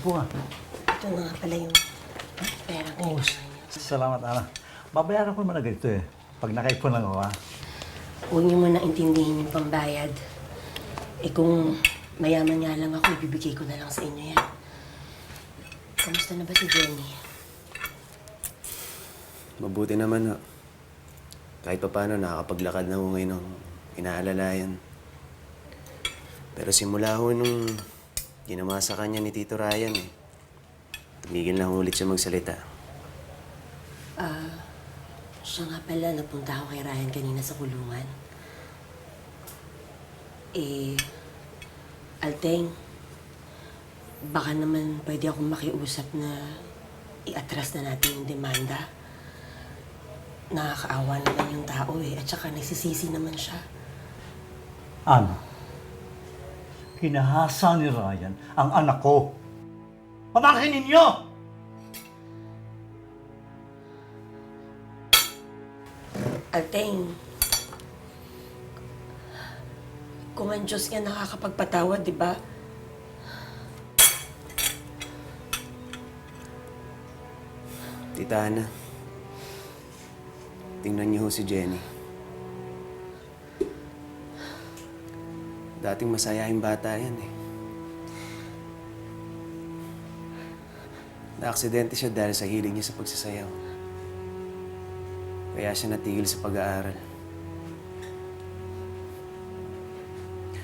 Upo nga. Ito na nga pala yung pera ko. Oh, salamat, Ana. Babayaran ko naman na ganito eh. Pag nakaipon lang ako, ha? Huwag niyo muna intindihin yung pambayad. Eh kung mayaman nga lang ako, ibibigay ko na lang sa inyo yan. Kamusta na ba si Jenny? Mabuti naman ho. Kahit pa paano nakakapaglakad na ho ngayon ng inaalalayan. Pero simula ho nung ginawa sa kanya ni Tito Ryan eh. Tumigil na ulit siya magsalita. Siya nga pala, napunta ako kay Ryan kanina sa kulungan. Eh, Alteng, baka naman pwede akong makiusap na i-atras na natin yung demanda. Nakakaawa naman yung tao eh, at saka nagsisisi naman siya. Ana, kinahasa ni Ryan ang anak ko. Pamangkin ninyo! Alteng, kung ang Diyos nga nakakapagpatawad, di ba? Tita Ana, tingnan niyo ho si Jenny. Dating masayahin bata yan eh. Naaksidente siya dahil sa hilig niya sa pagsasayaw. Kaya siya natigil sa pag-aaral.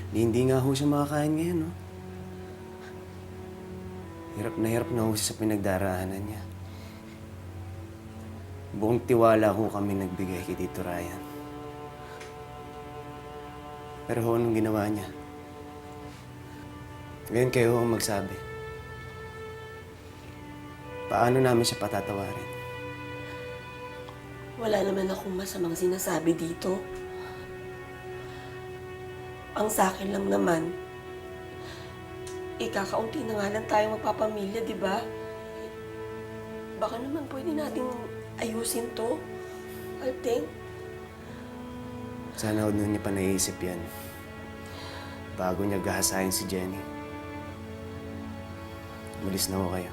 Di, hindi nga ho siya makakain ngayon, no? Hirap na hirap na ho siya sa pinagdaraanan niya. Buong tiwala ko kami nagbigay kay Tito Ryan. Pero ho, anong ginawa niya? Ngayon kayo ho magsabi. Paano namin siya patatawarin? Wala naman akong masamang sinasabi dito. Ang sa akin lang naman, ikakaunti na nga lang tayo magpapamilya, di ba? Baka naman pwede nating ayusin to. Alteng, Sana ho na niya pa naisip yan. Bago niya gahasayin si Jenny. Malis na ho kayo.